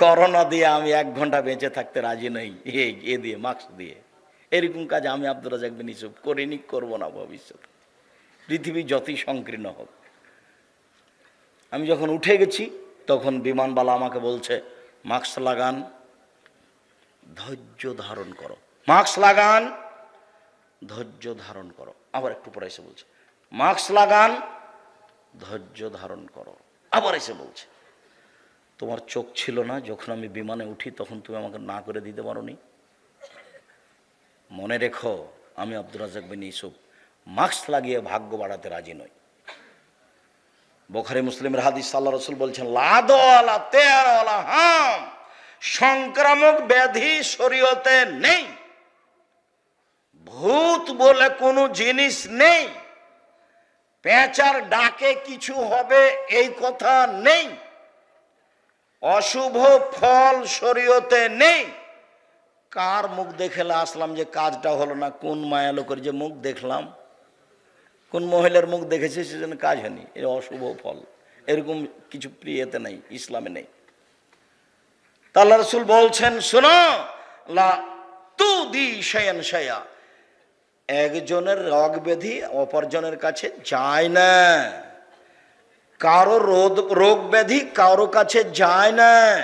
Corona দিয়ে আমি এক ঘণ্টা বেঁচে থাকতে রাজি নই। এ দিয়ে, মাস্ক দিয়ে। এরকম কাজ আমি আব্দুল রাজাক বিন ইসুফ করিনি, করব না ভবিষ্যতে পৃথিবী যতই সংকীর্ণ হোক। আমি যখন উঠে গেছি, তখন বিমানবালা আমাকে বলছে, মাস্ক লাগান, ধৈর্য ধারণ করো। মাস্ক লাগান, ধৈর্য ধারণ করো। আবার একটু পরে এসে বলছে, মাস্ক লাগান, ধৈর্য ধারণ করো। আবার এসে বলছে তোমার চোখ ছিল না, যখন আমি বিমানে উঠি তখন তুমি আমাকে না করে দিতে পারোনি। মনে রেখো, আমি আব্দুল রাজাক বিন ইসুফ মাস্ক লাগিয়ে ভাগ্য বাড়াতে রাজি নই। বোখারি মুসলিমের হাদিস, আল্লাহ রসুল বলছেন সংক্রামক ব্যাধি শরীয়তে নেই। ভূত বলে কোনো জিনিস নেই। পেঁচার ডাকে কিছু হবে, এই কথা নেই। অশুভ ফল শরীয়তে নেই। কার মুখ দেখলে আসলাম যে কাজটা হলো না? কোন মায়া লোকের যে মুখ দেখলাম? কোন মহিলার মুখ দেখেছি সেজন্য কাজ হয়নি। এ অশুভ ফল। এরকম কিছু প্রিয়তে নেই, ইসলামে নেই। তাল্লা রসুল বলছেন, শোনো, লা তু দি শয়ন শয়া একজনের রগ ব্যাধি অপরজনের কাছে যায় না। কারও রোগ রোগ ব্যাধি কারও কাছে যায় না।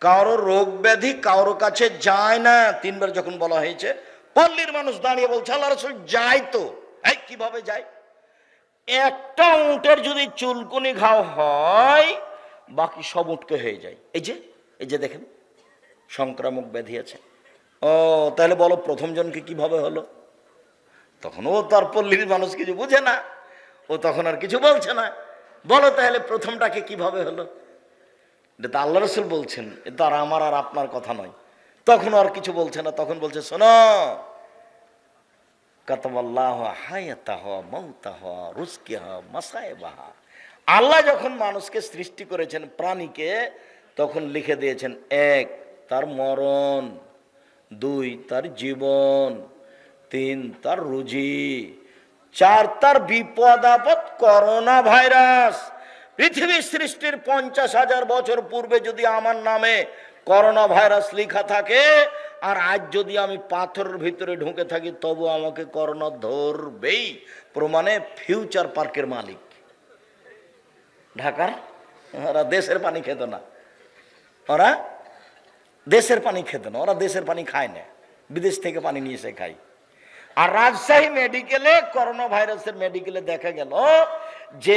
কারও রোগ ব্যাধি কারও কাছে যায় না। তিনবার যখন বলা হয়েছে, পল্লীর মানুষ দাঁড়িয়ে বলছে, আল্লাহ রসুল যায় তো। এই, কীভাবে যায় একটা উঁটের যদি চুলকুনি ঘাও হয়, বাকি সব উঠকে হয়ে যায়। এই যে এই যে দেখেন, সংক্রামক ব্যাধি আছে। ও, তাহলে বলো প্রথম জনকে কীভাবে হলো? তখন ও তার পল্লীর মানুষ কিছু বুঝে না। ও তখন আর কিছু বলছে না। বলো তাহলে প্রথমটাকে কীভাবে হলো? এটা তো আল্লাহ রসুল বলছেন, এ তো আর আমার আর আপনার কথা নয়। তখন আর কিছু বলছে না, তখন বলছে, শোনো আল্লাহ যখন মানুষকে সৃষ্টি করেছেন প্রাণীকে, তখন লিখে দিয়েছেন, এক, তার মরণ, দুই, তার জীবন, তিন, তার রুজি চার তার বিপদ আপদ করোনা ভাইরাস পৃথিবীর সৃষ্টির পঞ্চাশ হাজার বছর পূর্বে যদি আমার নামে করোনা ভাইরাস লেখা থাকে, আর আজ যদি আমি পাথরের ভিতরে ঢুকে থাকি, তবু আমাকে করোনা ধরবেই। প্রমাণে ফিউচার পার্কের মালিক। ঢাকার? ওরা দেশের পানি খেত না। ওরা দেশের পানি খেত না, ওরা দেশের পানি খায় না। বিদেশ থেকে পানি নিয়ে এসে খায়। আর রাজশাহী মেডিকেলে করোনা ভাইরাসের মেডিকেলে দেখা গেল যে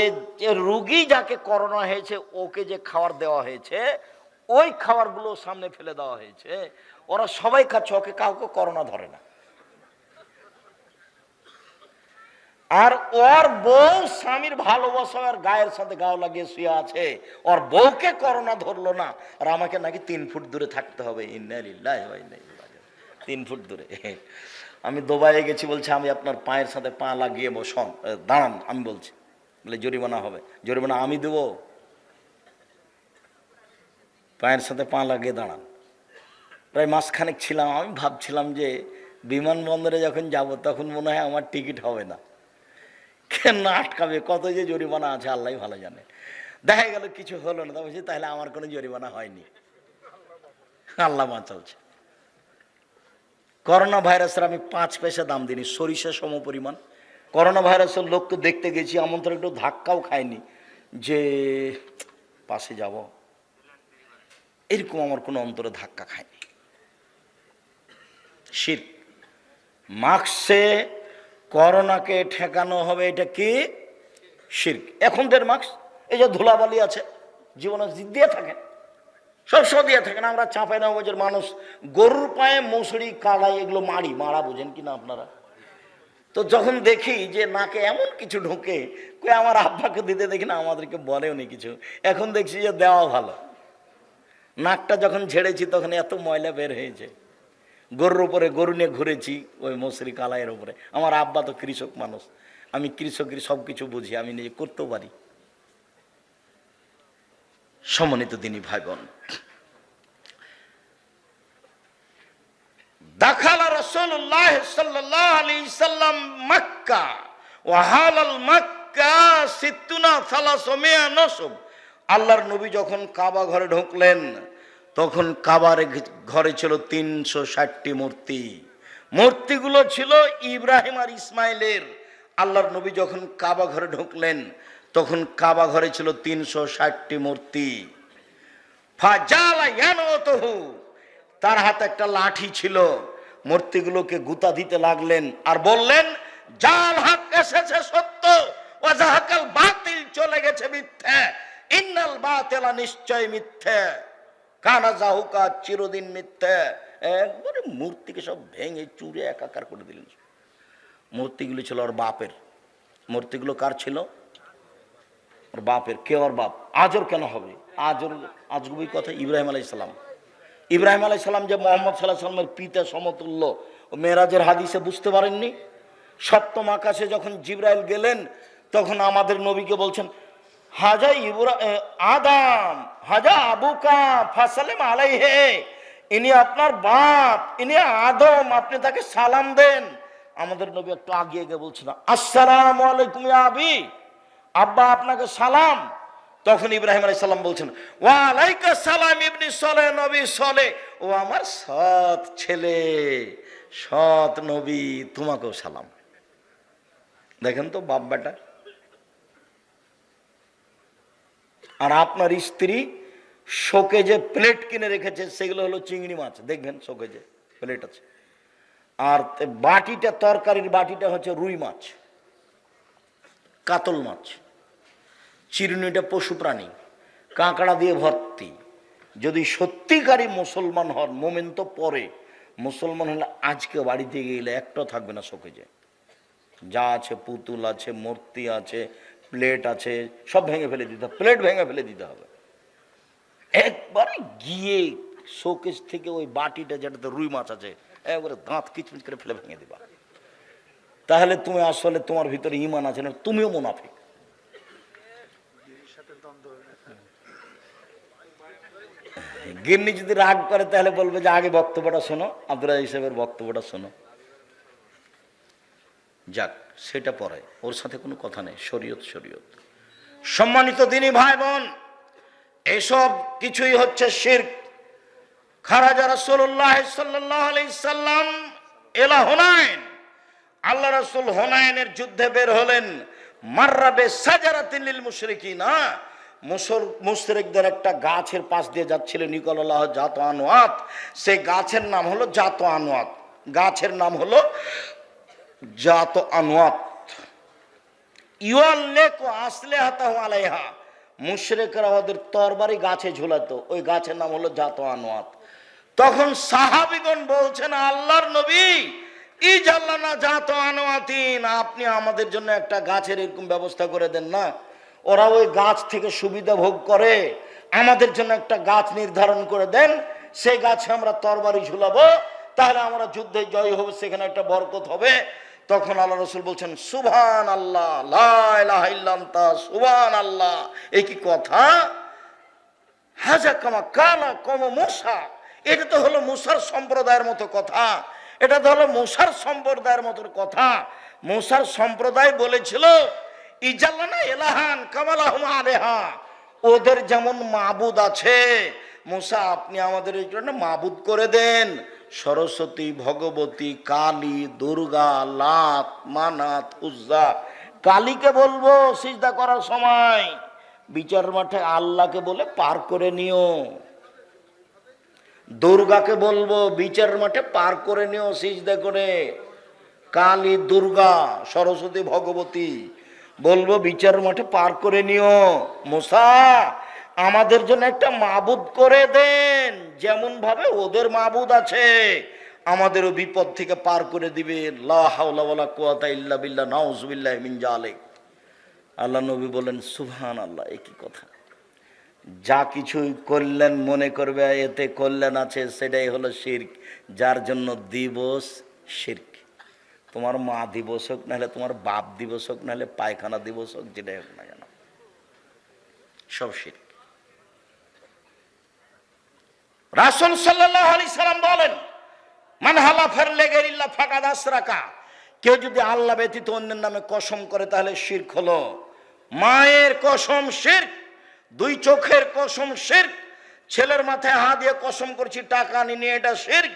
রুগী যাকে করোনা হয়েছে, ওকে যে খাবার দেওয়া হয়েছে, ওই খাবারগুলো সামনে ফেলে দেওয়া হয়েছে। ওরা সবাই খাচ্ছে, ওকে কাউকে করোনা ধরে না। আর ওর বউ স্বামীর ভালোবাসা আর গায়ের সাথে গাও লাগিয়ে শুয়ে আছে। ওর বউকে করোনা ধরলো না। আর আমাকে নাকি তিন ফুট দূরে থাকতে হবে। তিন ফুট দূরে। আমি দুবাইয়ে গেছি বলছে, আমি আপনার পায়ের সাথে পা লাগিয়ে বসন। দাঁড়ান, আমি বলছি। বলে, জরিমানা হবে। জরিমানা আমি দেব? পায়ের সাথে পা লাগিয়ে দাঁড়ান। প্রায় মাসখানেক ছিলাম, আমি ভাবছিলাম যে বিমানবন্দরে যখন যাব, তখন মনে হয় আমার টিকিট হবে না। কেন আটকাবে, কত যে জরিমানা আছে আল্লাহ ভালো জানে। দেখা গেল, কিছু হলো না। তা বলছি, তাহলে আমার কোনো জরিমানা হয়নি। আল্লাহ বাঁচাচ্ছে করোনা ভাইরাসের আমি পাঁচ পয়সা দাম দিইনি, সরিষা সম পরিমাণ। করোনা ভাইরাসের লোককে দেখতে গেছি, আমন্ত্রণ একটু ধাক্কাও খায়নি যে পাশে যাব। এরকম আমার কোনো অন্তরে ধাক্কা খায়নি। শীত মাস্কে করোনাকে ঠেকানো হবে, এটা কি? শির্ক এখনদের মাস্ক, এই যে ধুলাবালি আছে, জীবনে দিয়ে থাকেন। সবসময় দিয়ে থাকেন আমরা চাঁপাই নবাজের মানুষ। গরুর পায়ে মশুরি কাড়াই এগুলো মারি, মারা বোঝেন কিনা আপনারা? তো যখন দেখি যে নাকে এমন কিছু ঢোকে, কই আমার আব্বাকে দিতে দেখি না, আমাদেরকে বলেও নি কিছু। এখন দেখছি যে দেওয়া ভালো। নাকটা যখন ঝেড়েছি, তখন এত ময়লা বের হয়েছে। গরুর উপরে গরু নিয়ে ঘুরেছি, ওই মশুরি কালাইয়ের উপরে। আমার আব্বা তো কৃষক মানুষ। আমি কৃষকের সব কিছু বুঝি, আমি নিজে করতেও পারি। সমন্বিত দিনই ভাই বোন দাখালা রসুল্লাহ সাল্লাহ আলী সাল্লাম মক্কা ওয়াহালাল মক্কা সিত্তুনা সালাসমিয়া নসব। আল্লাহর নবী যখন কাবা ঘরে ঢুকলেন, তখন কাবার ঘরে ছিল তিনশো ষাটটি মূর্তি। মূর্তিগুলো ছিল ইব্রাহিম আর ইসমাইলের। আল্লাহর নবী যখন কাবা ঘরে ঢুকলেন তখন কাবা ঘরে ছিল তিনশো ষাটটি মূর্তি। তার হাতে একটা লাঠি ছিল। মূর্তিগুলোকে গুতা দিতে লাগলেন আর বললেন জাল হক এসেছে সত্য ও জাহাকাল বাতিল চলে গেছে মিথ্যে। ইন্নাল বাতেলা নিশ্চয় মিথ্যে। কানা জাহুকা চিরদিন মিথ্যে। একবারে মূর্তিকে সব ভেঙে চুরে একাকার করে দিলেন। মূর্তিগুলো ছিল ওর বাপের। মূর্তিগুলো কার ছিল? ওর বাপের কে ওর বাপ? আজর কেন হবে? আজর আজগুবি কথা ইব্রাহিম আলাই সালাম। ইব্রাহিম আলাই সালাম যে মোহাম্মদ সাল্লাহ সাল্লামের পিতা সমতুল্য ও মেয়েরাজের হাদিসে বুঝতে পারেননি? সপ্তম আকাশে যখন জিব্রাইল গেলেন, তখন আমাদের নবীকে বলছেন হাজা ইবরা আদাম, হাজা আবুকা ফাসালেম আলাই হে ইনি আপনার বাপ, ইনি আদম, আপনি তাকে সালাম দেন। আমাদের নবী একটু আগিয়ে গিয়ে বলছেন আসসালাম আলাইকুম আবি। আব্বা আপনাকে সালাম। তখন ইব্রাহিম আলাই সালাম বলছেন ওয়ালাইকা সালাম ইবনি সলে, নবী সলে। ও আমার সৎ ছেলে, সৎ নবী, তোমাকেও সালাম। দেখেন তো বাপ বেটা। আর আপনার স্ত্রী শোকে যে প্লেট কিনে রেখেছে, সেগুলো হলো চিংড়ি মাছ। দেখবেন শোকে যে প্লেট আছে। আর বাটিটা, তরকারির বাটিটা হচ্ছে রুই মাছ। কাতল মাছ। চিরুনিটা পশু প্রাণী, কাঁকড়া দিয়ে ভর্তি। যদি সত্যিকারই মুসলমান হন, মোমেন তো পরে। মুসলমান হলে আজকে বাড়িতে গেলে একটা থাকবে না শোকে শোকেজে যা আছে পুতুল আছে, মূর্তি আছে, প্লেট আছে, সব ভেঙে ফেলে দিতে হবে। প্লেট ভেঙে ফেলে দিতে হবে। একবারে গিয়ে শোকেস থেকে ওই বাটিটা যেটাতে রুই মাছ আছে, একবারে দাঁত কিচমিচ করে ফেলে ভেঙে দিবা। তাহলে তুমি আসলে তোমার ভিতরে ইমান আছে না, তুমিও মুনাফিক। গিন্নি যদি রাগ করে, তাহলে বলবে যে, আগে বক্তব্যটা শোনো, আব্দুল হিসেবের বক্তব্যটা শোনো। যাক, সেটা পরে। ওর সাথে কোনো কথা নেই, শরীয়ত শরীয়ত। সম্মানিত দিনই ভাই বোন এসব কিছুই হচ্ছে শির রাসূলুল্লাহ সাল্লাল্লাহু আলাইহি সাল্লাম এলা আল্লাহ রাসূল হুনাইনের যুদ্ধে বের হলেন। মাররাবে সাজারাতিন লিল মুশরিকিনা। মুসল মুশরিকদের একটা গাছের পাশ দিয়ে যাচ্ছিল নিকলাল্লাহ জাত আনোয়াত সেই গাছের নাম হলো জাত আনোয়াত গাছের নাম হলো জাত আনোয়াত ইউয়াল্লেকু আসলিহাতাহু আলাইহা। মুশরিকরা ওদের তরবারি গাছে ঝুলাতো। ওই গাছের নাম হলো জাত আনোয়াত তখন সাহাবিগণ বলছেন, আল্লাহর নবী জাল্লানা জাত আনোয়াতিন, আপনি আমাদের জন্য একটা গাছের এরকম ব্যবস্থা করে দেন না। ওরা ওই গাছ থেকে সুবিধা ভোগ করে, আমাদের জন্য একটা গাছ নির্ধারণ করে দেন। সেই গাছে আমরা তরবারি ঝুলাবো, তাহলে আমরা যুদ্ধে জয় হবে, সেখানে একটা বরকত হবে। তখন আল্লাহ রসুল বলছেন সুভান আল্লাহ সুভান আল্লাহ এই কি কথা? হাজা কামা কালা কম মশা এটা তো হলো মুসার সম্প্রদায়ের মতো কথা। এটা তো হলো মুসার সম্প্রদায়ের মতো কথা। মুসার সম্প্রদায় বলেছিল ইজাল্লানা এলাহান কামালাহুম আলেহা। ওদের যেমন মাবুদ আছে মুসা আপনি আমাদের এই জন্য মাবুদ করে দেন। সরস্বতী, ভগবতী, কালী, দুর্গা, লাত, মানাত, উজ্জা। কালীকে বলব সিজদা করার সময়। বিচার মাঠে আল্লাহকে বলে পার করে নিও। দুর্গাকে বলব, বিচার মাঠে পার করে নিও সিজদা করে। কালী, দুর্গা, সরস্বতী, ভগবতী, বলব বিচার মাঠে পার করে নিও। মোসা, আমাদের জন্য একটা মাবুদ করে দেন। যেমন ভাবে ওদের মাবুদ আছে, আমাদেরও বিপদ থেকে পার করে দিবে। আল্লাহ নবী বলেন সুবহান আল্লাহ একই কথা। যা কিছুই করলেন মনে করবে, এতে কল্যাণ আছে, সেটাই হলো শির্ক। যার জন্য দিবস শির্ক। তোমার মা দিবস হোক, নাহলে তোমার বাপ দিবস হোক, নাহলে পায়খানা দিবস হোক, যেটাই হোক না কেন। সব শির্ক। রাসুল সাল্লাহ আলি সাল্লাম বলেন, মান হালাফের লেগের ইল্লা ফাঁকা দাস রাখা কেউ যদি আল্লাহ ব্যতীত অন্যের নামে কসম করে, তাহলে শির্ক হলো মায়ের কসম শির্ক। দুই চোখের কসম শির্ক, ছেলের মাথায় হাত দিয়ে কসম করছি, টাকা নিয়ে এটা শির্ক।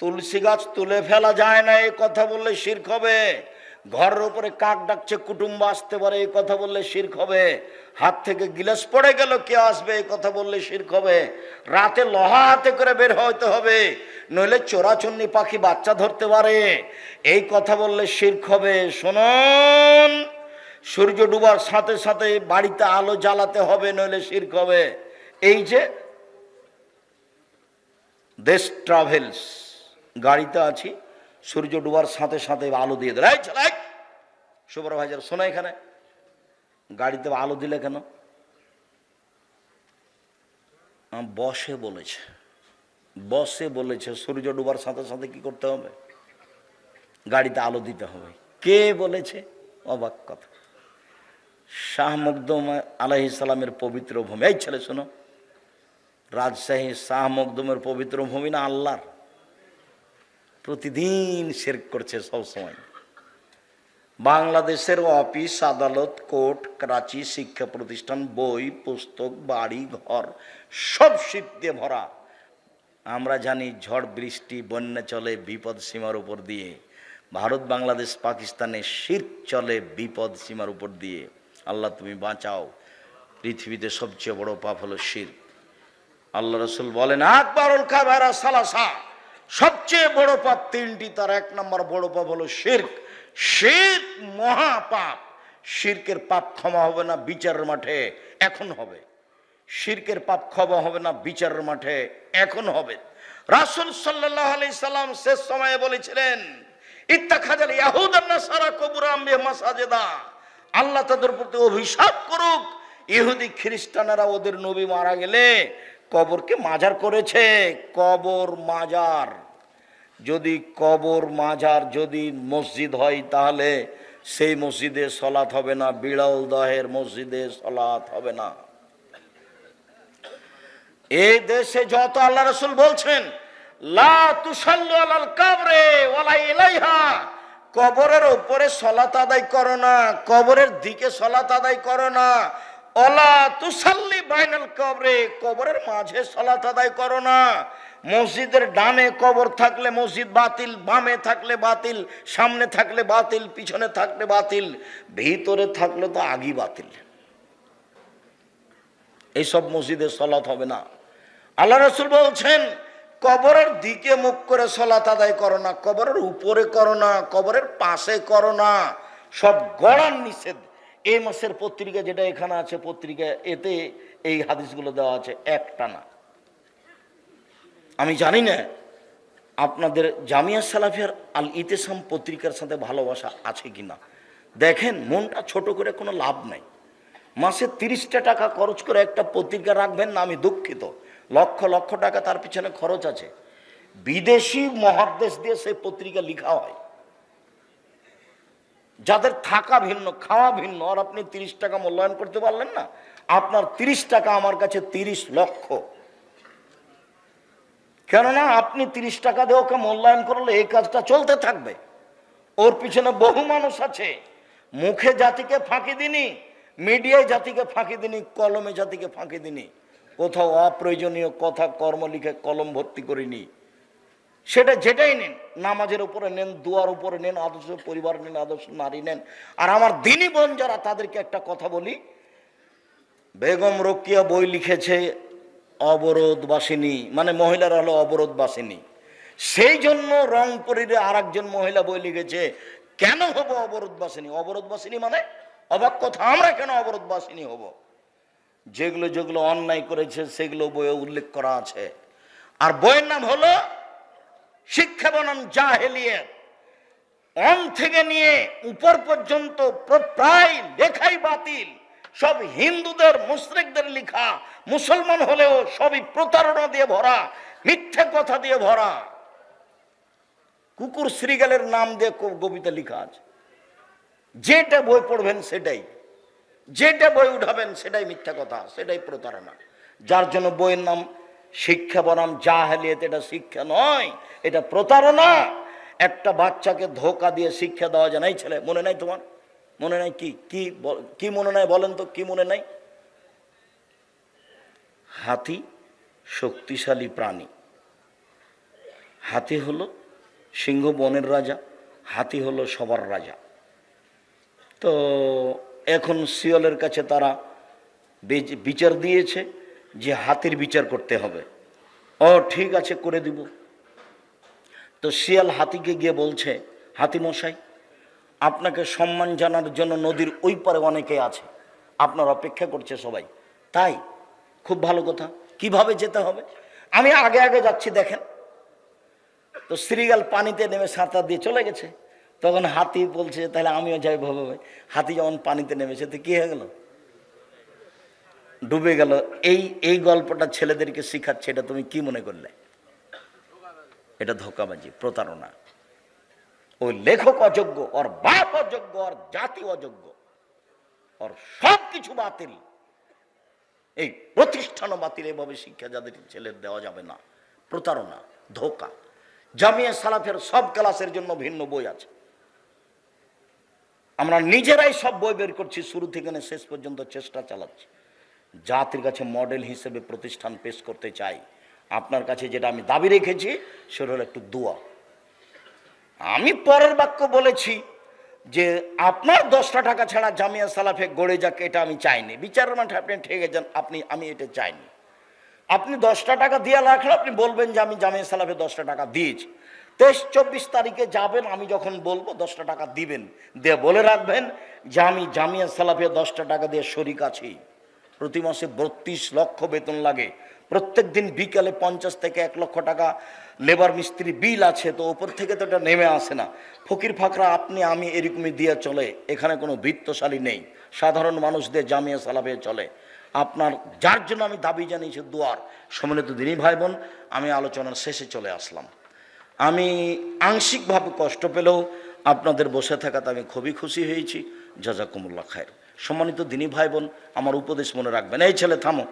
তুলসী গাছ তুলে ফেলা যায় না, এই কথা বললে শির্ক হবে। ঘরের উপরে কাক ডাকছে, কুটুম্ব আসতে পারে, এই কথা বললে শির্ক হবে। হাত থেকে গিলাস পড়ে গেল, কে আসবে, এই কথা বললে শির্ক হবে। রাতে লোহা হাতে করে বের হইতে হবে, নইলে চোরাচুন্নি পাখি বাচ্চা ধরতে পারে। এই কথা বললে শির্ক হবে। শুনুন। সূর্য ডুবার সাথে সাথে বাড়িতে আলো জ্বালাতে হবে, নইলে শির্ক হবে। এই যে দেশ ট্রাভেলস গাড়িতে আছি, সূর্য ডুবার সাথে সাথে আলো দিয়ে দেয় চালাই সুপারভাইজার শোনা এখানে। গাড়িতে আলো দিলে কেন? বসে বলেছে। বসে বলেছে, সূর্য ডুবার সাথে সাথে কি করতে হবে? গাড়িতে আলো দিতে হবে। কে বলেছে? অবাক কথা। শাহ মকদম আলাহি সালামের পবিত্র ভূমি। এই ছেলে, শোনো। রাজশাহী শাহ মকদমের পবিত্র ভূমি না আল্লাহর? প্রতিদিন শের করছে সবসময় বাংলাদেশের অফিস, আদালত, কোর্ট, করাচি, শিক্ষা প্রতিষ্ঠান, বই, পুস্তক, বাড়ি, ঘর, সব শীত দিয়ে ভরা। আমরা জানি ঝড়, বৃষ্টি, বন্যা চলে, বিপদ সীমার উপর দিয়ে। ভারত, বাংলাদেশ, পাকিস্তানে শীত চলে, বিপদ সীমার উপর দিয়ে। আল্লাহ তুমি বাঁচাও। পৃথিবীতে সবচেয়ে বড় পাপ হলো শির। আল্লাহ রসুল বলেন, আকবরুল কাবেরা সালাসা। সবচেয়ে বড় পাপ তিনটি, তার এক নম্বর বড় পাপ হলো শির্ক। শির্ক মহাপাপ। শির্কের পাপ ক্ষমা হবে না, বিচারের মাঠে এখন হবে। শির্কের পাপ ক্ষমা হবে না, বিচারের মাঠে এখন হবে। রাসুল সাল্লাহ আলি সাল্লাম শেষ সময়ে বলেছিলেন ইত্তা ইত্তাখাজাল ইয়াহুদান্না সারা কবুর আম্বে মাসাজেদা। আল্লাহ তাদের প্রতি অভিশাপ করুক। ইহুদি, খ্রিস্টানেরা ওদের নবী মারা গেলে কবরকে মাজার করেছে। কবর মাজার। যদি কবর মাজার যদি মসজিদ হয় তাহলে সেই মসজিদে সলাৎ হবে না, বিড়াল দহের মসজিদে সলাৎ হবে না। এই দেশে যত আল্লাহ রসুল বলছেন, লা তুসাল্লু আলাল কাবরে ওয়ালা ইলাইহা। কবরের উপরে সলাত আদায় করো না, কবরের দিকে সলাত আদায় করো না। ওলা তুসাল্লি বাইনাল কবরে, কবরের মাঝে সলাত আদায় করো না। মসজিদের ডানে কবর থাকলে মসজিদ বাতিল, বামে থাকলে বাতিল, সামনে থাকলে বাতিল, পিছনে থাকলে বাতিল, ভিতরে থাকলে তো আগই বাতিল। এইসব মসজিদে সলাত হবে না। আল্লাহ রসুল বলছেন কবরের দিকে মুখ করে সলাত আদায় করো না, কবরের উপরে করো না, কবরের পাশে করো না। সব গড়ার নিষেধ। এই মাসের পত্রিকা যেটা এখানে আছে, পত্রিকা এতে এই হাদিসগুলো দেওয়া আছে, একটা না। আমি জানি না, আপনাদের জামিয়া সালাফিয়ার আল ইতেসাম পত্রিকার সাথে ভালোবাসা আছে কি না দেখেন, মনটা ছোট করে কোনো লাভ নাই। মাসে তিরিশটা টাকা খরচ করে একটা পত্রিকা রাখবেন না, আমি দুঃখিত। লক্ষ লক্ষ টাকা তার পিছনে খরচ আছে। বিদেশি মহাদেশ দিয়ে সেই পত্রিকা লিখা হয়। যাদের থাকা ভিন্ন, খাওয়া ভিন্ন, আর আপনি তিরিশ টাকা মূল্যায়ন করতে পারলেন না, আপনার তিরিশ টাকা আমার কাছে তিরিশ লক্ষ। কেননা আপনি তিরিশ টাকা দিয়ে ওকে মূল্যায়ন করলে এই কাজটা চলতে থাকবে। ওর পিছনে বহু মানুষ আছে। মুখে জাতিকে ফাঁকি দিনি, মিডিয়ায় জাতিকে ফাঁকি দিনি, কলমে জাতিকে ফাঁকি দিনি। কোথাও অপ্রয়োজনীয় কথা, কর্ম লিখে কলম ভর্তি করিনি। সেটা যেটাই নেন, নামাজের উপরে নেন, দুয়ার উপরে নেন, আদর্শ পরিবার নেন, আদর্শ নারী নেন। আর আমার দিনী বোন যারা, তাদেরকে একটা কথা বলি। বেগম রকিয়া বই লিখেছে অবরোধবাসিনী মানে মহিলারা হলো অবরোধবাসিনী। সেই জন্য রংপুরের আর একজন মহিলা বই লিখেছে, কেন হব অবরোধবাসিনী? অবরোধবাসিনী মানে অবাক কথা, আমরা কেন অবরোধবাসিনী হব? যেগুলো যেগুলো অন্যায় করেছে, সেগুলো বইয়ে উল্লেখ করা আছে। আর বইয়ের নাম হলো শিক্ষা বনাম জাহেলিয়ত। অন থেকে নিয়ে উপর পর্যন্ত প্রায় লেখাই বাতিল। সব হিন্দুদের মুসলিকদের লেখা। মুসলমান হলেও সবই প্রতারণা দিয়ে ভরা, মিথ্যে কথা দিয়ে ভরা। কুকুর শ্রীগালের নাম দিয়ে কবিতা লেখা আছে। যেটা বই পড়বেন সেটাই। যেটা বই উঠাবেন সেটাই মিথ্যা কথা, সেটাই প্রতারণা। যার জন্য বইয়ের নাম শিক্ষা বনাম যা জাহেলিয়ত এটা শিক্ষা নয়, এটা প্রতারণা। একটা বাচ্চাকে ধোকা দিয়ে শিক্ষা দেওয়া যায় নাই ছেলে, মনে নাই তোমার? মনে নাই কি কি কি মনে নাই বলেন তো, কি মনে নাই? হাতি শক্তিশালী প্রাণী। হাতি হলো সিংহ বনের রাজা, হাতি হলো সবার রাজা। তো এখন শিয়ালের কাছে তারা বেচ- বিচার দিয়েছে যে হাতির বিচার করতে হবে। ও, ঠিক আছে, করে দিব। তো শিয়াল হাতিকে গিয়ে বলছে, হাতি মশাই, আপনাকে সম্মান জানার জন্য নদীর ওই পারে অনেকে আছে। আপনার অপেক্ষা করছে সবাই। তাই? খুব ভালো কথা। কীভাবে যেতে হবে? আমি আগে আগে যাচ্ছি, দেখেন। তো শ্রীগাল পানিতে নেমে সাঁতার দিয়ে চলে গেছে। তখন হাতি বলছে, তাহলে আমিও যাই ভাবে হাতি যখন পানিতে নেমেছে, তো কি হয়ে গেল? ডুবে গেল। এই এই গল্পটা ছেলেদেরকে শিখাচ্ছে, এটা তুমি কি মনে করলে? এটা ধোকাবাজি, প্রতারণা। ওই লেখক অযোগ্য, ওর বাপ অযোগ্য, ওর জাতি অযোগ্য, ওর সব কিছু বাতিল। এই প্রতিষ্ঠানও বাতিল। এভাবে শিক্ষা যাদের ছেলের দেওয়া যাবে না। প্রতারণা, ধোকা। জামিয়া সালাফের সব ক্লাসের জন্য ভিন্ন বই আছে। আমরা নিজেরাই সব বই বের করছি, শুরু থেকে শেষ পর্যন্ত চেষ্টা চালাচ্ছি। জাতির কাছে মডেল হিসেবে প্রতিষ্ঠান পেশ করতে চাই। আপনার কাছে যেটা আমি দাবি রেখেছি, সেটা হলো একটু দোয়া। আমি পরের বাক্য বলেছি যে, আপনার দশটা টাকা ছাড়া জামিয়া সালাফে গড়ে যাক, এটা আমি চাইনি। বিচারের মাঠে আপনি ঠেকে যান, আপনি, আমি এটা চাইনি। আপনি দশটা টাকা দিয়ে রাখলে আপনি বলবেন যে, আমি জামিয়া সালাফে দশটা টাকা দিয়েছি। তেইশ, চব্বিশ তারিখে যাবেন, আমি যখন বলব দশটা টাকা দিবেন। দিয়ে বলে রাখবেন যে আমি জামিয়া সালাফিয়া দশটা টাকা দিয়ে শরিক আছি। প্রতি মাসে বত্রিশ লক্ষ বেতন লাগে। প্রত্যেক দিন বিকালে পঞ্চাশ থেকে এক লক্ষ টাকা লেবার মিস্ত্রি বিল আছে, তো ওপর থেকে তো এটা নেমে আসে না। ফকির ফাকরা, আপনি, আমি এরকমই দিয়ে চলে। এখানে কোনো বৃত্তশালী নেই। সাধারণ মানুষদের জামিয়া সালাফে চলে। আপনার, যার জন্য আমি দাবি জানিয়েছি দুয়ার। সম্মিলিত দিনই ভাই বোন আমি আলোচনার শেষে চলে আসলাম। আমি আংশিকভাবে কষ্ট পেলেও আপনাদের বসে থাকাতে আমি খুবই খুশি হয়েছি। জাজাকুমুল্লাহ খায়ের। সম্মানিত দিনী ভাই বোন আমার উপদেশ মনে রাখবেন। এই ছেলে, থামো।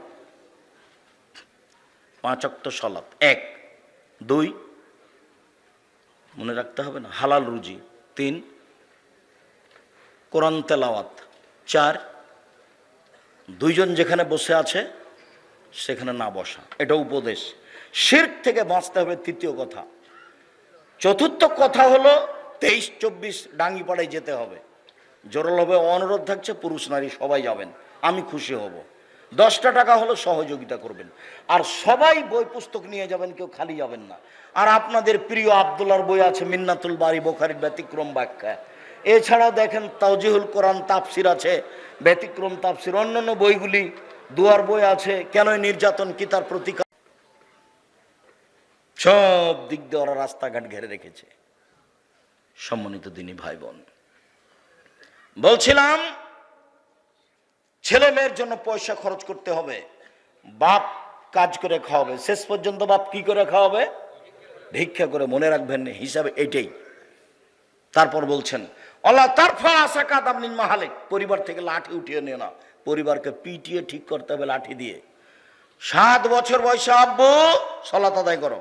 পাঁচ অক্ত সলাপ এক, দুই, মনে রাখতে হবে না, হালাল রুজি। তিন, কোরআন তেলাওয়াত। চার, দুইজন যেখানে বসে আছে, সেখানে না বসা। এটা উপদেশ। শির্ক থেকে বাঁচতে হবে, তৃতীয় কথা। চতুর্থ কথা হলো তেইশ, চব্বিশ ডাঙ্গিপাড়ায় যেতে হবে। জোরাল হবে অনুরোধ থাকছে, পুরুষ নারী সবাই যাবেন, আমি খুশি হব। দশটা টাকা হলো সহযোগিতা করবেন। আর সবাই বই পুস্তক নিয়ে যাবেন, কেউ খালি যাবেন না। আর আপনাদের প্রিয় আবদুল্লার বই আছে, মিন্নাতুল বাড়ি বোখারির ব্যতিক্রম ব্যাখ্যা। এছাড়াও দেখেন, তাওজিহুল কোরআন তাফসির আছে, ব্যতিক্রম তাফসির। অন্যান্য বইগুলি দুয়ার বই আছে কেন নির্যাতন কি তার প্রতিকার সব দিক দিয়ে ওরা রাস্তাঘাট ঘেরে রেখেছে। সম্মানিত দিনী ভাই বোন বলছিলাম, ছেলে মেয়ের জন্য পয়সা খরচ করতে হবে। বাপ কাজ করে খাওয়াবে। শেষ পর্যন্ত বাপ কি করে খাওয়াবে? ভিক্ষা করে মনে রাখবেন হিসাবে এটাই। তারপর বলছেন, আল্লাহ তারফা আশা কাদ আপনি মাহালেক। পরিবার থেকে লাঠি উঠিয়ে নিও না। পরিবারকে পিটিয়ে ঠিক করতে হবে লাঠি দিয়ে। সাত বছর বয়সে আব্বু সলাত আদায় করো।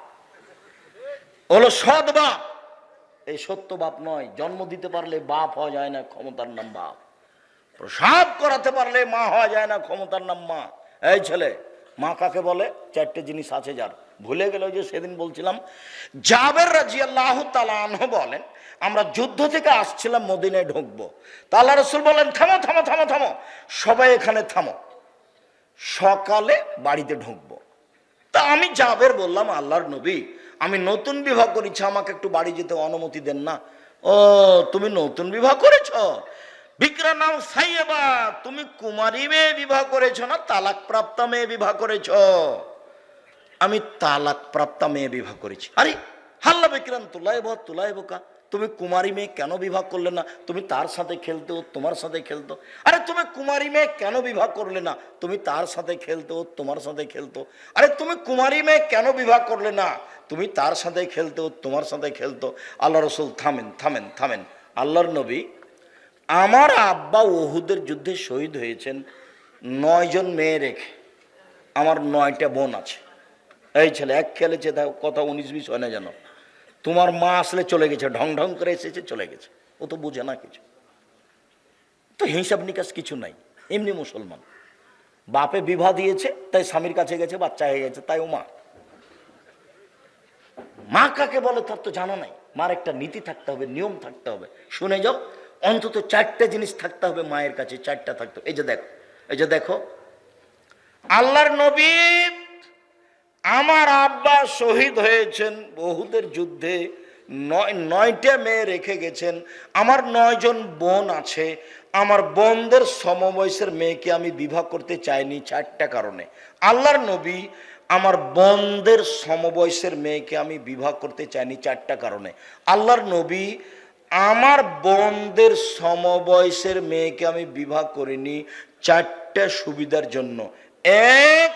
হলো সৎ বাপ। এই সত্য বাপ নয়, জন্ম দিতে পারলে বাপ হওয়া যায় না, ক্ষমতার নাম বাপ। প্রসাব করাতে পারলে মা হওয়া যায় না, ক্ষমতার নাম মা। এই ছেলে, মা কাকে বলে? চারটে জিনিস আছে যার। ভুলে গেল যে সেদিন বলছিলাম, জাবের রাজি আল্লাহ তালাহ বলেন, আমরা যুদ্ধ থেকে আসছিলাম, মদিনায় ঢুকবো। তা আল্লাহ রসুল বলেন, থামো থামো থামো থামো। সবাই এখানে থামো। সকালে বাড়িতে ঢুকবো। তা আমি জাবের বললাম, আল্লাহর নবী আমি নতুন বিবাহ করেছি, আমাকে একটু বাড়ি যেতে অনুমতি দেন না। ও, তুমি নতুন বিবাহ করেছ? বিক্রা নাম সাইয়েবা, তুমি কুমারী মেয়ে বিবাহ করেছ না তালাক প্রাপ্তা মেয়ে বিবাহ করেছ? আমি তালাক প্রাপ্তা মেয়ে বিবাহ করেছি। আরে, হাল্লা বিক্রান্ত তুলাইব তুলাইব কা। তুমি কুমারী মেয়ে কেন বিবাহ করলে না? তুমি তার সাথে খেলতে ও তোমার সাথে খেলতো। আরে তুমি কুমারী মেয়ে কেন বিবাহ করলে না? তুমি তার সাথে খেলতো ও তোমার সাথে খেলতো। আরে তুমি কুমারী মেয়ে কেন বিবাহ করলে না? তুমি তার সাথে খেলতে ও তোমার সাথে খেলতো। আল্লাহ রসুল, থামেন থামেন থামেন। আল্লাহর নবী, আমার আব্বা ওহুদের যুদ্ধে শহীদ হয়েছেন নয়জন মেয়ে রেখে। আমার নয়টা বোন আছে। এই ছেলে, এক খেলেছে কথা উনিশ বিশ হয় না যেন। তোমার মা আসলে চলে গেছে, ঢং ঢং করে এসেছে, চলে গেছে। ও তো বোঝে না কিছু। তো হিসাব নিকাশ কিছু নাই, এমনি মুসলমান। বাপে বিবাহ দিয়েছে, তাই স্বামীর কাছে গেছে, বাচ্চা হয়ে গেছে, তাই ও মা। মা কাকে বলে তার তো জানা নাই। মার একটা নীতি থাকতে হবে, নিয়ম থাকতে হবে। শুনে যাও, অন্তত চারটে জিনিস থাকতে হবে মায়ের কাছে, চারটা থাকতে এই যে দেখো, এই যে দেখো, আল্লাহর নবী আমার আব্বা শহীদ হয়েছেন বহুদের যুদ্ধে। নয়, নয়টা মেয়ে রেখে গেছেন। আমার নয়জন বোন আছে। আমার বোনদের সমবয়সের মেয়েকে আমি বিবাহ করতে চাইনি চারটা কারণে। আল্লাহর নবী আমার বোনদের সমবয়সের মেয়েকে আমি বিবাহ করতে চাইনি চারটা কারণে। আল্লাহর নবী আমার বোনদের সমবয়সের মেয়েকে আমি বিবাহ করিনি চারটা সুবিধার জন্য। এক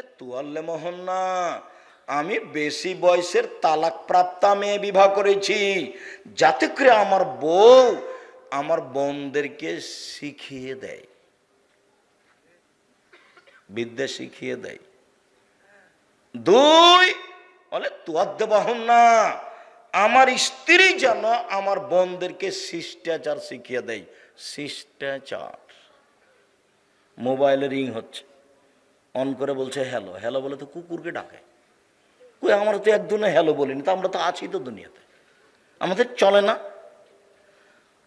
তুয়াল্লে না। আমি বেশি বয়সের তালাক প্রাপ্তা মেয়ে বিবাহ করেছি। যাতে করে আমার বউ আমার বোনদেরকে শিখিয়ে দেয়। বিদ্যা শিখিয়ে দেয়। দুই, বলে তুয়াদ্দে বহন না। আমার স্ত্রী যেন আমার বোনদেরকে শিষ্টাচার শিখিয়ে দেয়। শিষ্টাচার। মোবাইলে রিং হচ্ছে। অন করে বলছে, হ্যালো। হ্যালো বলে তো কুকুরকে ডাকে। কই, আমরা তো একদিনে হ্যালো বলিনি, তো আমরা তো আছি তো দুনিয়াতে। আমাদের চলে না।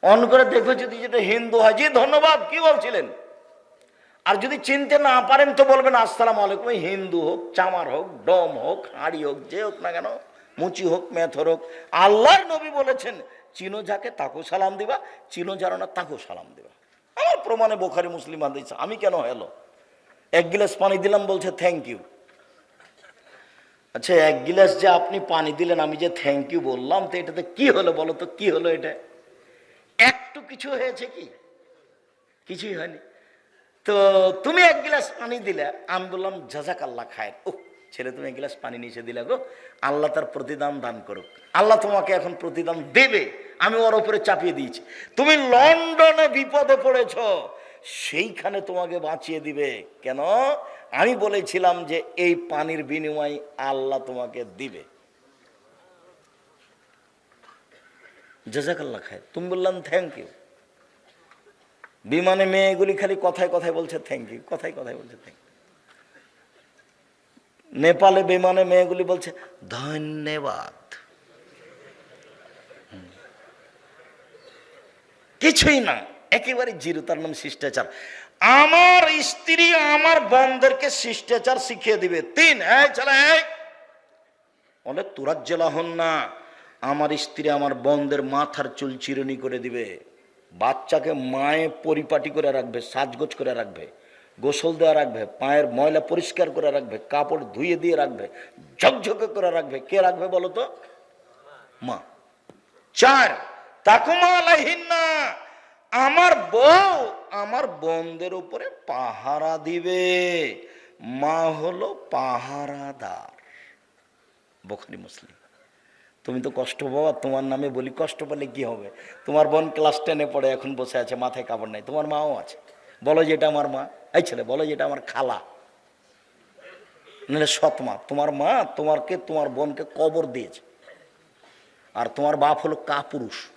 অন করে দেখবে যদি যেটা হিন্দু হয়, জি, ধন্যবাদ, কি বলছিলেন? আর যদি চিনতে না পারেন, তো বলবেন, আসসালাম আলাইকুম হিন্দু হোক, চামার হোক, ডম হোক, হাড়ি হোক, যে হোক না কেন, মুচি হোক, মেথর হোক, আল্লাহর নবী বলেছেন, চিনো যাকে তাকেও সালাম দিবা, চিনো যারা না তাকেও সালাম দিবা। আমার প্রমাণে বোখারি, মুসলিম হাদিস, আমি কেন হ্যালো? এক গিলাস পানি দিলাম, বলছে থ্যাংক ইউ আচ্ছা এক গিলাস যে আপনি পানি দিলেন, আমি যে থ্যাংক ইউ বললাম, তো এটাতে কি হলো বলো তো, কি হলো এটা? একটু কিছু হয়েছে কি? কিছুই হয়নি। তো তুমি এক গিলাস পানি দিলে, আমি বললাম জাজাক আল্লাহ খায় ও ছেলে, তুমি এক গিলাস পানি নিচে দিলে গো। আল্লাহ তার প্রতিদান দান করুক। আল্লাহ তোমাকে এখন প্রতিদান দেবে। আমি ওর উপরে চাপিয়ে দিয়েছি। তুমি লন্ডনে বিপদে পড়েছ। সেইখানে তোমাকে বাঁচিয়ে দিবে। কেন? আমি বলেছিলাম যে এই পানির বিনিময়ে আল্লাহ তোমাকে দিবে। জাজাকাল্লা খায় তুমি বললাম থ্যাংক ইউ বিমানে মেয়েগুলি খালি কথায় কথায় বলছে থ্যাংক ইউ কথায় কথায় বলছে থ্যাংক ইউ নেপালে বিমানে মেয়েগুলি বলছে, ধন্যবাদ. কিছুই না। একেবারে জিরো তার নাম শিষ্টাচার। আমার স্ত্রী আমার বন্ধেরকে শিষ্টাচার শিখিয়ে দিবে। তিন বলে তুরাজ্জেলা হন না। আমার স্ত্রী আমার বন্ধের মাথার চুল চিরুনি করে দিবে। বাচ্চাকে মায়ে পরিপাটি করে রাখবে, সাজগোজ করে রাখবে, গোসল দেওয়া রাখবে, পায়ের ময়লা পরিষ্কার করে রাখবে, কাপড় ধুয়ে দিয়ে রাখবে, ঝকঝকে করে রাখবে। কে রাখবে বলো তো? মা। চার তাকুমা আলাইহিন্না আমার বউ আমার বোনদের উপরে পাহারা দিবে। মা হলো পাহারাদার। বখরি মুসলিম। তুমি তো কষ্ট পাবা, তোমার নামে বলি কষ্ট পেলে কি হবে? তোমার বোন ক্লাস টেনে পড়ে, এখন বসে আছে, মাথায় কাপড় নাই। তোমার মাও আছে। বলো যেটা আমার মা। এই ছেলে, বলো যেটা আমার খালা। নাহলে সৎ মা। তোমার মা তোমারকে, তোমার বোনকে কবর দিয়েছে। আর তোমার বাপ হলো কাপুরুষ।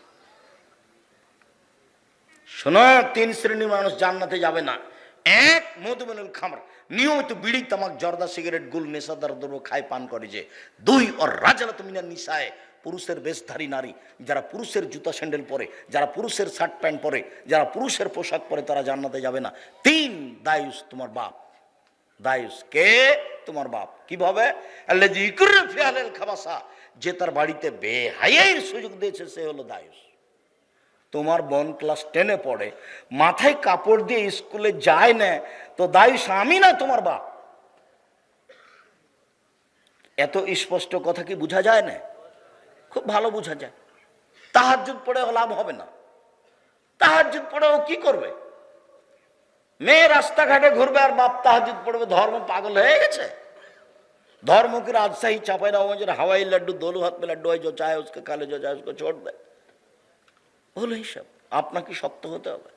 শোনো, তিন শ্রেণির মানুষ জান্নাতে যাবে না। এক মধুমেনুল খামার। নিয়মিত বিড়ি, তামাক, জর্দা, সিগারেট, গুল, নেশাদার দ্রব্য খায়, পান করে যে। দুই অর রাজালা তুমি নিশায় পুরুষের বেশধারী নারী। যারা পুরুষের জুতা স্যান্ডেল পরে, যারা পুরুষের শার্ট প্যান্ট পরে, যারা পুরুষের পোশাক পরে, তারা জান্নাতে যাবে না। তিন, দায়ুস তোমার বাপ। দায়ুস কে? তোমার বাপ। কীভাবে যে তার বাড়িতে বেহাইয়ের সুযোগ দিয়েছে, সে হলো দায়ুস। তোমার বোন ক্লাস টেনে পড়ে মাথায় কাপড় দিয়ে স্কুলে যায় না তো দায়ুস আমি না তোমার বাপ এত স্পষ্ট কথা কি বোঝা যায় না খুব ভালো বোঝা যায় তাহাজুদ পড়েও লাভ হবে না তাহাজুদ পড়েও কি করবে মেয়ে রাস্তাঘাটে ঘুরবে আর বাপ তাহাজুদ পড়বে ধর্ম পাগল হয়ে গেছে धर्म की राजशाही चापे ना मुझे हवाई लड्डू दोनों हाथ में लड्डू है जो चाहे उसके खा ले जो चाहे उसको छोड़ दे বলো এইসব আপনাকে শক্ত হতে হবে।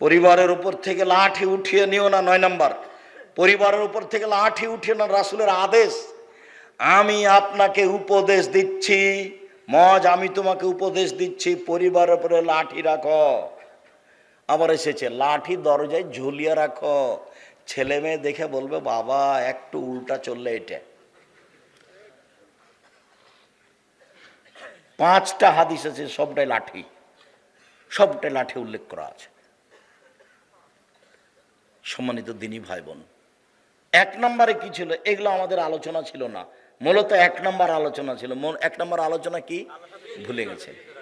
পরিবারের উপর থেকে লাঠি উঠিয়ে নিও না, নয় নাম্বার। পরিবারের উপর থেকে লাঠি উঠিয়ে না, রাসুলের আদেশ। আমি আপনাকে উপদেশ দিচ্ছি, মজ, আমি তোমাকে উপদেশ দিচ্ছি, পরিবারের উপরে লাঠি রাখো। আবার এসেছে, লাঠি দরজায় ঝুলিয়ে রাখো। ছেলে মেয়ে দেখে বলবে, বাবা, একটু উল্টা চললে এটা। পাঁচটা হাদিস আছে সবটাই লাঠি। সবটাই লাঠি উল্লেখ করা আছে। সম্মানিত দিনী ভাই বোন এক নম্বরে কি ছিল? এগুলো আমাদের আলোচনা ছিল না। মূলত এক নম্বর আলোচনা ছিল। এক নম্বর আলোচনা কি? ভুলে গেছে।